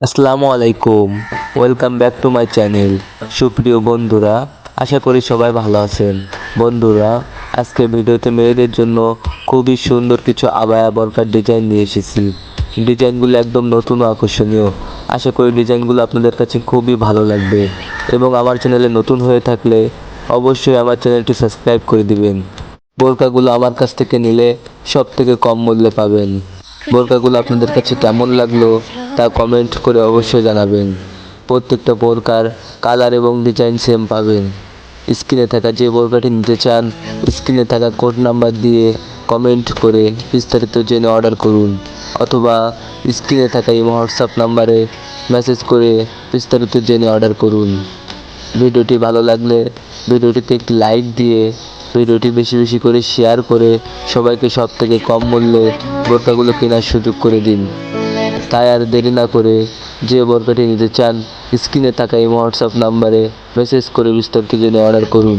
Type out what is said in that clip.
আসসালামু আলাইকুম welcome back to my channel সুপ্রিয় বন্ধুরা, আশা করি সবাই ভালো আছেন। বন্ধুরা, আজকে ভিডিওতে মেয়েদের জন্য খুবই সুন্দর কিছু আবায়া বরকার ডিজাইন নিয়ে এসেছি। ডিজাইনগুলো একদম নতুন আকর্ষণীয়। আশা করি ডিজাইনগুলো আপনাদের কাছে খুবই ভালো লাগবে। এবং আমার চ্যানেলে নতুন হয়ে থাকলে অবশ্যই আমার চ্যানেলটি সাবস্ক্রাইব করে দিবেন। বোরকাগুলো আমার কাছ থেকে নিলে সব থেকে কম মূল্যে পাবেন। বোরকাগুলো আপনাদের কাছে কেমন লাগল তা কমেন্ট করে অবশ্যই জানাবেন। প্রত্যেকটা বোরকার কালার এবং ডিজাইন সেম পাবেন। স্ক্রিনে থাকা যে বোরকাটি নিতে চান স্ক্রিনে থাকা কোড নাম্বার দিয়ে কমেন্ট করে বিস্তারিত জেনে অর্ডার করুন। অথবা স্ক্রিনে থাকা এই হোয়াটসঅ্যাপ নাম্বারে মেসেজ করে বিস্তারিত জেনে অর্ডার করুন। ভিডিওটি ভালো লাগলে ভিডিওটিতে একটি লাইক দিয়ে ভিডিওটি বেশি বেশি করে শেয়ার করে সবাইকে সব থেকে কম মূল্যে বোরকাগুলো কেনার সুযোগ করে দিন। তাই আর দেরি না করে যে বরকাটি নিতে চান, স্ক্রিনে থাকা এই হোয়াটসঅ্যাপ নাম্বারে মেসেজ করে বিস্তারিত জেনে অর্ডার করুন।